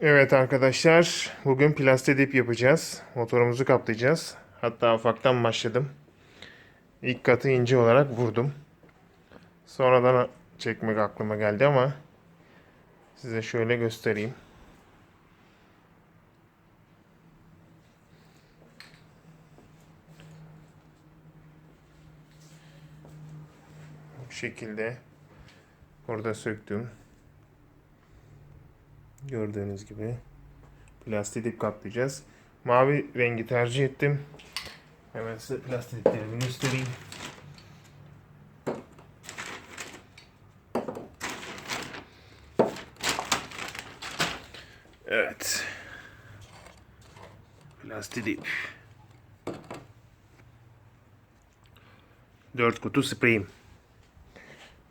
Evet arkadaşlar, bugün plastik dip yapacağız. Motorumuzu kaplayacağız. Hatta ufaktan başladım. İlk katı ince olarak vurdum. Sonradan çekmek aklıma geldi ama size şöyle göstereyim. Bu şekilde burada söktüm. Gördüğünüz gibi plastik dip kaplayacağız. Mavi rengi tercih ettim. Hemen size plastik diplerimi göstereyim. Evet. Plastik dip. 4 kutu spreyim.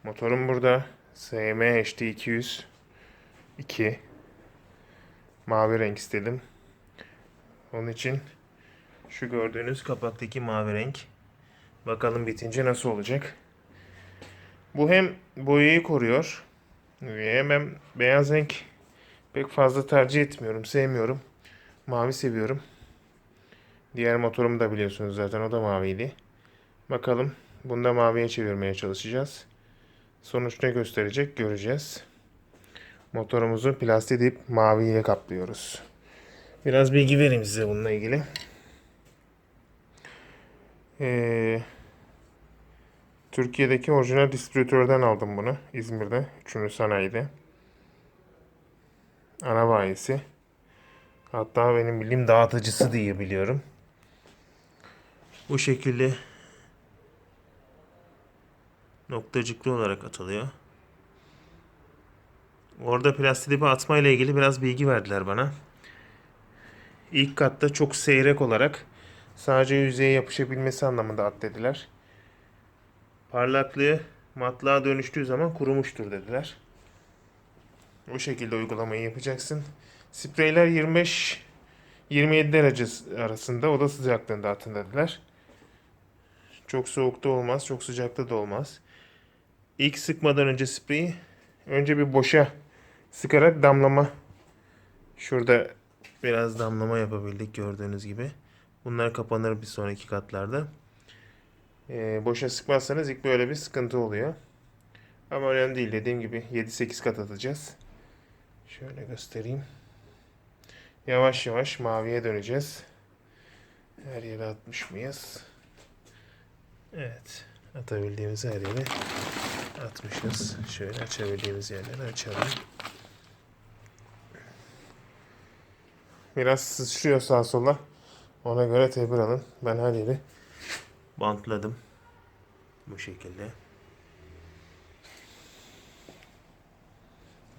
Motorum burada. SM HD 200 2 mavi renk istedim. Onun için şu gördüğünüz kapaktaki mavi renk. Bakalım bitince nasıl olacak. Bu hem boyayı koruyor. ve Hem beyaz renk pek fazla tercih etmiyorum. Sevmiyorum. Mavi seviyorum. Diğer motorumu da biliyorsunuz zaten o da maviydi. Bakalım bunda maviye çevirmeye çalışacağız. Sonuç ne gösterecek göreceğiz. Motorumuzu plastik dip maviyle kaplıyoruz. Biraz bilgi vereyim size bununla ilgili. Ee, Türkiye'deki orijinal distribütörden aldım bunu. İzmir'de. Üçüncü sanayide. Ana bayisi. Hatta benim bildiğim dağıtıcısı diye biliyorum. Bu şekilde noktacıklı olarak atılıyor. Orada plastik dibi atma ile ilgili biraz bilgi verdiler bana. İlk katta çok seyrek olarak sadece yüzeye yapışabilmesi anlamında at dediler. Parlaklığı matlığa dönüştüğü zaman kurumuştur dediler. Bu şekilde uygulamayı yapacaksın. Spreyler 25 27 derece arasında oda sıcaklığında atın dediler. Çok soğukta olmaz, çok sıcakta da olmaz. İlk sıkmadan önce spreyi önce bir boşa sıkarak damlama. Şurada biraz damlama yapabildik gördüğünüz gibi. Bunlar kapanır bir sonraki katlarda. Ee, boşa sıkmazsanız ilk böyle bir sıkıntı oluyor. Ama önemli değil. Dediğim gibi 7-8 kat atacağız. Şöyle göstereyim. Yavaş yavaş maviye döneceğiz. Her yere atmış mıyız? Evet. Atabildiğimiz her yere atmışız. Şöyle açabildiğimiz yerleri açalım. Biraz sıçrıyor sağa sola. Ona göre tedbir alın. Ben her yeri bantladım. Bu şekilde.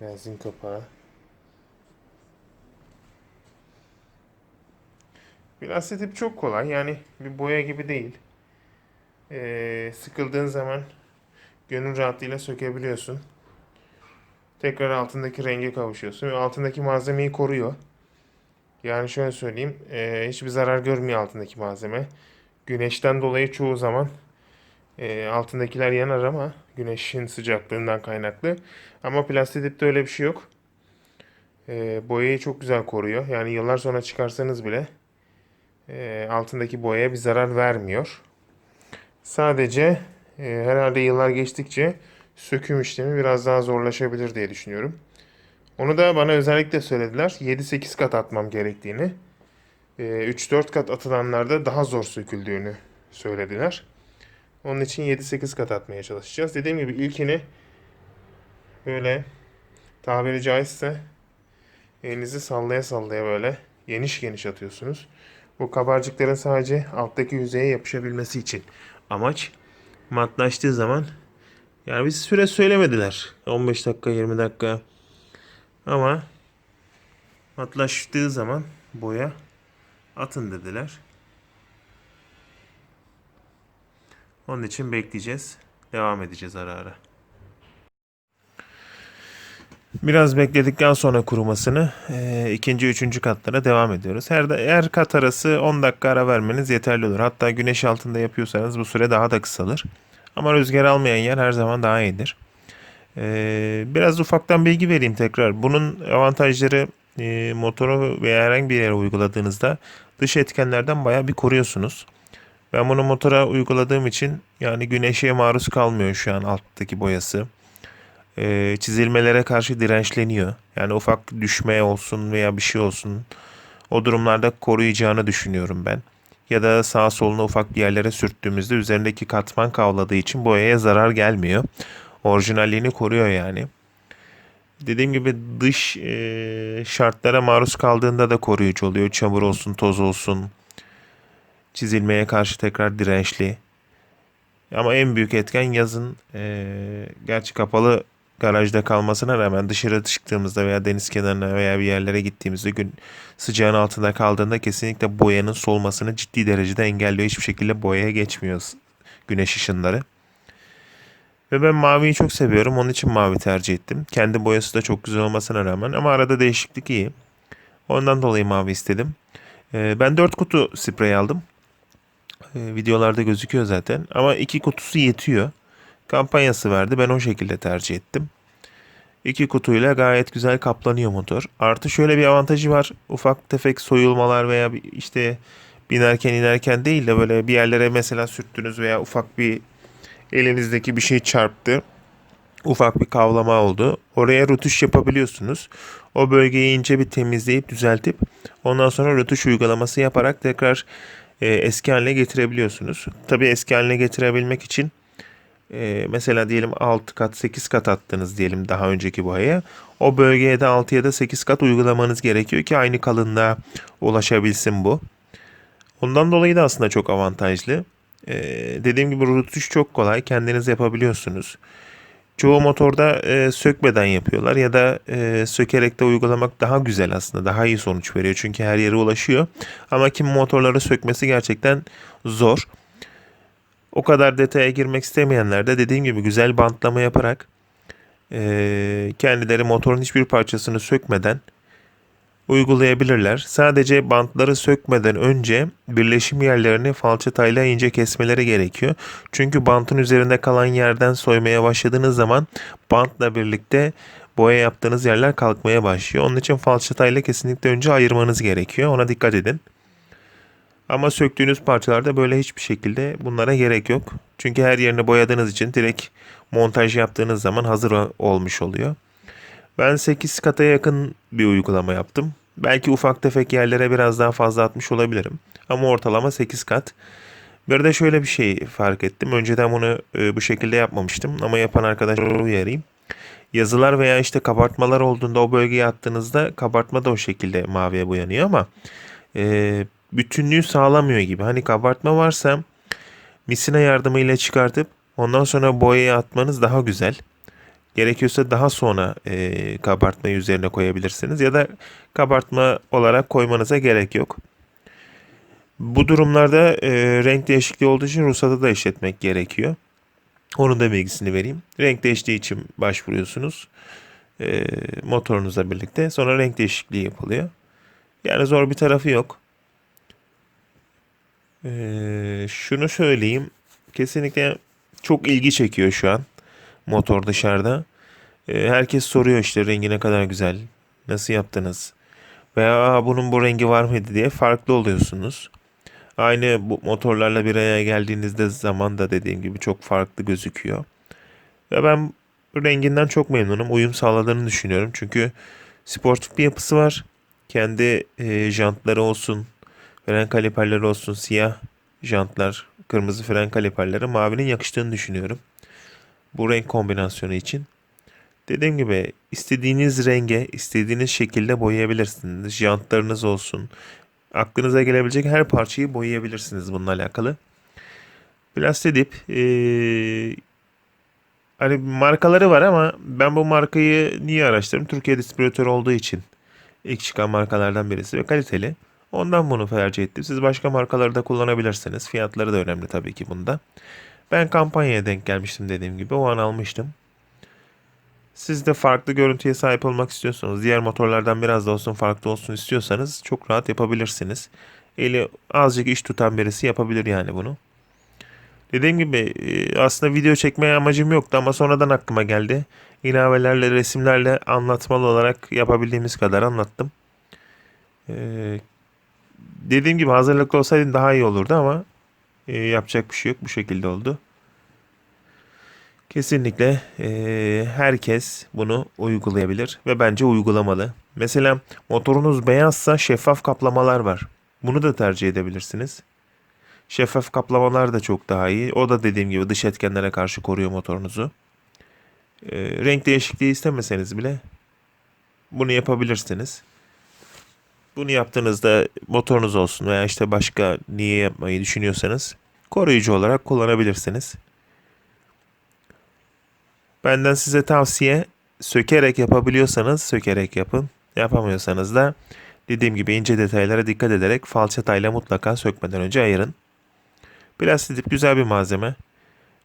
Benzin kapağı. Plastik tip çok kolay. Yani bir boya gibi değil. Ee, sıkıldığın zaman gönül rahatlığıyla sökebiliyorsun. Tekrar altındaki renge kavuşuyorsun. Ve altındaki malzemeyi koruyor. Yani şöyle söyleyeyim. e, hiçbir zarar görmüyor altındaki malzeme. Güneşten dolayı çoğu zaman e, altındakiler yanar ama güneşin sıcaklığından kaynaklı. Ama plastik dipte öyle bir şey yok. E, boyayı çok güzel koruyor. Yani yıllar sonra çıkarsanız bile e, altındaki boyaya bir zarar vermiyor. Sadece e, herhalde yıllar geçtikçe söküm işlemi biraz daha zorlaşabilir diye düşünüyorum. Onu da bana özellikle söylediler. 7-8 kat atmam gerektiğini. e, 3-4 kat atılanlarda daha zor söküldüğünü söylediler. Onun için 7-8 kat atmaya çalışacağız. Dediğim gibi ilkini böyle tabiri caizse elinizi sallaya sallaya böyle geniş geniş atıyorsunuz. Bu kabarcıkların sadece alttaki yüzeye yapışabilmesi için amaç matlaştığı zaman yani bir süre söylemediler. 15 dakika 20 dakika ama matlaştığı zaman boya atın dediler. Onun için bekleyeceğiz. Devam edeceğiz ara ara. Biraz bekledikten sonra kurumasını e, ikinci, üçüncü katlara devam ediyoruz. Her, her kat arası 10 dakika ara vermeniz yeterli olur. Hatta güneş altında yapıyorsanız bu süre daha da kısalır. Ama rüzgar almayan yer her zaman daha iyidir. E, biraz ufaktan bilgi vereyim tekrar. Bunun avantajları e, motora veya herhangi bir yere uyguladığınızda dış etkenlerden bayağı bir koruyorsunuz. Ben bunu motora uyguladığım için yani güneşe maruz kalmıyor şu an alttaki boyası. E, çizilmelere karşı dirençleniyor. Yani ufak düşme olsun veya bir şey olsun o durumlarda koruyacağını düşünüyorum ben. Ya da sağ soluna ufak bir yerlere sürttüğümüzde üzerindeki katman kavladığı için boyaya zarar gelmiyor. Orijinalliğini koruyor yani. Dediğim gibi dış e, şartlara maruz kaldığında da koruyucu oluyor. Çamur olsun, toz olsun. Çizilmeye karşı tekrar dirençli. Ama en büyük etken yazın e, gerçi kapalı garajda kalmasına rağmen dışarı çıktığımızda veya deniz kenarına veya bir yerlere gittiğimizde gün sıcağın altında kaldığında kesinlikle boyanın solmasını ciddi derecede engelliyor. Hiçbir şekilde boyaya geçmiyor güneş ışınları. Ve ben maviyi çok seviyorum. Onun için mavi tercih ettim. Kendi boyası da çok güzel olmasına rağmen ama arada değişiklik iyi. Ondan dolayı mavi istedim. Ee, ben 4 kutu sprey aldım. Ee, videolarda gözüküyor zaten. Ama 2 kutusu yetiyor. Kampanyası verdi. Ben o şekilde tercih ettim. İki kutuyla gayet güzel kaplanıyor motor. Artı şöyle bir avantajı var. Ufak tefek soyulmalar veya işte binerken inerken değil de böyle bir yerlere mesela sürttünüz veya ufak bir elinizdeki bir şey çarptı. Ufak bir kavlama oldu. Oraya rötuş yapabiliyorsunuz. O bölgeyi ince bir temizleyip düzeltip ondan sonra rötuş uygulaması yaparak tekrar e, eski haline getirebiliyorsunuz. Tabii eski haline getirebilmek için e, mesela diyelim 6 kat 8 kat attınız diyelim daha önceki boyaya. O bölgeye de 6 ya da 8 kat uygulamanız gerekiyor ki aynı kalınlığa ulaşabilsin bu. Ondan dolayı da aslında çok avantajlı. Ee, dediğim gibi rütuş çok kolay. Kendiniz yapabiliyorsunuz. Çoğu motorda e, sökmeden yapıyorlar ya da e, sökerek de uygulamak daha güzel aslında. Daha iyi sonuç veriyor çünkü her yere ulaşıyor. Ama kim motorları sökmesi gerçekten zor. O kadar detaya girmek istemeyenler de dediğim gibi güzel bantlama yaparak e, kendileri motorun hiçbir parçasını sökmeden uygulayabilirler. Sadece bantları sökmeden önce birleşim yerlerini falçatayla ince kesmeleri gerekiyor. Çünkü bantın üzerinde kalan yerden soymaya başladığınız zaman bantla birlikte boya yaptığınız yerler kalkmaya başlıyor. Onun için falçatayla kesinlikle önce ayırmanız gerekiyor. Ona dikkat edin. Ama söktüğünüz parçalarda böyle hiçbir şekilde bunlara gerek yok. Çünkü her yerini boyadığınız için direkt montaj yaptığınız zaman hazır olmuş oluyor. Ben 8 kata yakın bir uygulama yaptım. Belki ufak tefek yerlere biraz daha fazla atmış olabilirim. Ama ortalama 8 kat. Bir de şöyle bir şey fark ettim. Önceden bunu e, bu şekilde yapmamıştım ama yapan arkadaşlara uyarayım. Yazılar veya işte kabartmalar olduğunda o bölgeye attığınızda kabartma da o şekilde maviye boyanıyor ama e, bütünlüğü sağlamıyor gibi. Hani kabartma varsa misina yardımıyla çıkartıp ondan sonra boyaya atmanız daha güzel. Gerekiyorsa daha sonra e, kabartmayı üzerine koyabilirsiniz ya da kabartma olarak koymanıza gerek yok. Bu durumlarda e, renk değişikliği olduğu için ruhsatı da işletmek gerekiyor. Onun da bilgisini vereyim. Renk değiştiği için başvuruyorsunuz. E, motorunuzla birlikte. Sonra renk değişikliği yapılıyor. Yani zor bir tarafı yok. E, şunu söyleyeyim. Kesinlikle çok ilgi çekiyor şu an motor dışarıda. E, herkes soruyor işte rengi ne kadar güzel, nasıl yaptınız? Veya bunun bu rengi var mıydı diye farklı oluyorsunuz. Aynı bu motorlarla bir araya geldiğinizde zaman da dediğim gibi çok farklı gözüküyor. Ve ben renginden çok memnunum. Uyum sağladığını düşünüyorum. Çünkü sportif bir yapısı var. Kendi e, jantları olsun, fren kaliperleri olsun, siyah jantlar, kırmızı fren kaliperleri mavinin yakıştığını düşünüyorum bu renk kombinasyonu için. Dediğim gibi istediğiniz renge, istediğiniz şekilde boyayabilirsiniz. Jantlarınız olsun. Aklınıza gelebilecek her parçayı boyayabilirsiniz bununla alakalı. Plastidip ee, hani markaları var ama ben bu markayı niye araştırdım? Türkiye distribütörü olduğu için ilk çıkan markalardan birisi ve kaliteli. Ondan bunu tercih ettim. Siz başka markaları da kullanabilirsiniz. Fiyatları da önemli tabii ki bunda. Ben kampanyaya denk gelmiştim dediğim gibi. O an almıştım. Siz de farklı görüntüye sahip olmak istiyorsanız, diğer motorlardan biraz da olsun farklı olsun istiyorsanız çok rahat yapabilirsiniz. Eli azıcık iş tutan birisi yapabilir yani bunu. Dediğim gibi e, aslında video çekmeye amacım yoktu ama sonradan aklıma geldi. İnavelerle, resimlerle anlatmalı olarak yapabildiğimiz kadar anlattım. Ee, dediğim gibi hazırlıklı olsaydın daha iyi olurdu ama e, yapacak bir şey yok. Bu şekilde oldu. Kesinlikle e, herkes bunu uygulayabilir ve bence uygulamalı. Mesela motorunuz beyazsa şeffaf kaplamalar var. Bunu da tercih edebilirsiniz. Şeffaf kaplamalar da çok daha iyi. O da dediğim gibi dış etkenlere karşı koruyor motorunuzu. E, renk değişikliği istemeseniz bile bunu yapabilirsiniz. Bunu yaptığınızda motorunuz olsun veya işte başka niye yapmayı düşünüyorsanız koruyucu olarak kullanabilirsiniz. Benden size tavsiye sökerek yapabiliyorsanız sökerek yapın. Yapamıyorsanız da dediğim gibi ince detaylara dikkat ederek falçatayla mutlaka sökmeden önce ayırın. Plastidip güzel bir malzeme.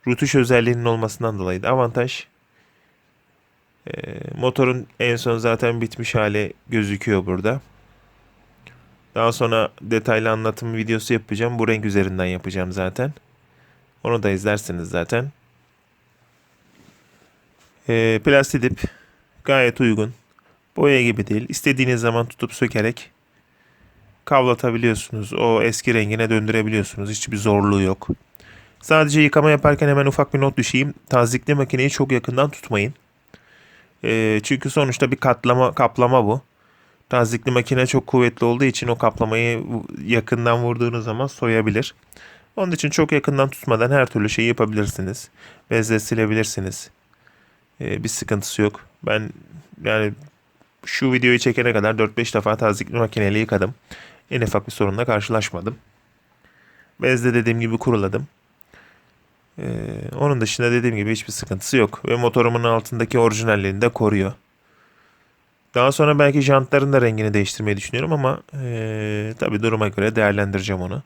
Rutuş özelliğinin olmasından dolayı da avantaj. Ee, motorun en son zaten bitmiş hali gözüküyor burada. Daha sonra detaylı anlatım videosu yapacağım. Bu renk üzerinden yapacağım zaten. Onu da izlersiniz zaten. Ee, plastidip gayet uygun. Boya gibi değil. İstediğiniz zaman tutup sökerek kavlatabiliyorsunuz. O eski rengine döndürebiliyorsunuz. Hiçbir zorluğu yok. Sadece yıkama yaparken hemen ufak bir not düşeyim. Tazikli makineyi çok yakından tutmayın. Ee, çünkü sonuçta bir katlama kaplama bu. Tazikli makine çok kuvvetli olduğu için o kaplamayı yakından vurduğunuz zaman soyabilir. Onun için çok yakından tutmadan her türlü şeyi yapabilirsiniz. Bezle silebilirsiniz. Ee, bir sıkıntısı yok. Ben yani şu videoyu çekene kadar 4-5 defa tazikli makineyle yıkadım. En ufak bir sorunla karşılaşmadım. Bezle dediğim gibi kuruladım. Ee, onun dışında dediğim gibi hiçbir sıkıntısı yok. Ve motorumun altındaki orijinalliğini de koruyor. Daha sonra belki jantların da rengini değiştirmeyi düşünüyorum ama ee, tabii duruma göre değerlendireceğim onu.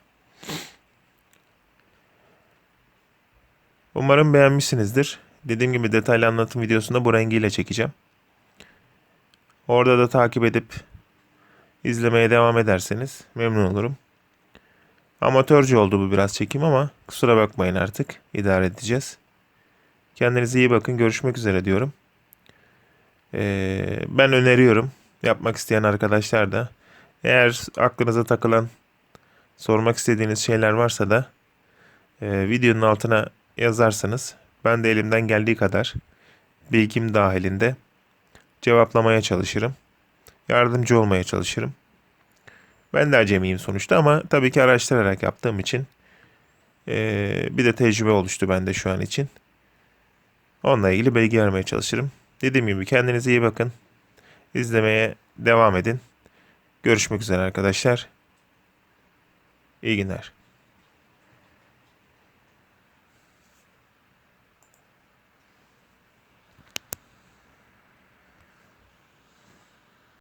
Umarım beğenmişsinizdir. Dediğim gibi detaylı anlatım videosunda bu rengiyle çekeceğim. Orada da takip edip izlemeye devam ederseniz memnun olurum. Amatörce oldu bu biraz çekim ama kusura bakmayın artık. idare edeceğiz. Kendinize iyi bakın. Görüşmek üzere diyorum. Ee, ben öneriyorum. Yapmak isteyen arkadaşlar da. Eğer aklınıza takılan, sormak istediğiniz şeyler varsa da e, videonun altına yazarsanız ben de elimden geldiği kadar bilgim dahilinde cevaplamaya çalışırım. Yardımcı olmaya çalışırım. Ben de acemiyim sonuçta ama tabii ki araştırarak yaptığım için e, bir de tecrübe oluştu bende şu an için. Onunla ilgili bilgi vermeye çalışırım. Dediğim gibi kendinize iyi bakın. İzlemeye devam edin. Görüşmek üzere arkadaşlar. İyi günler.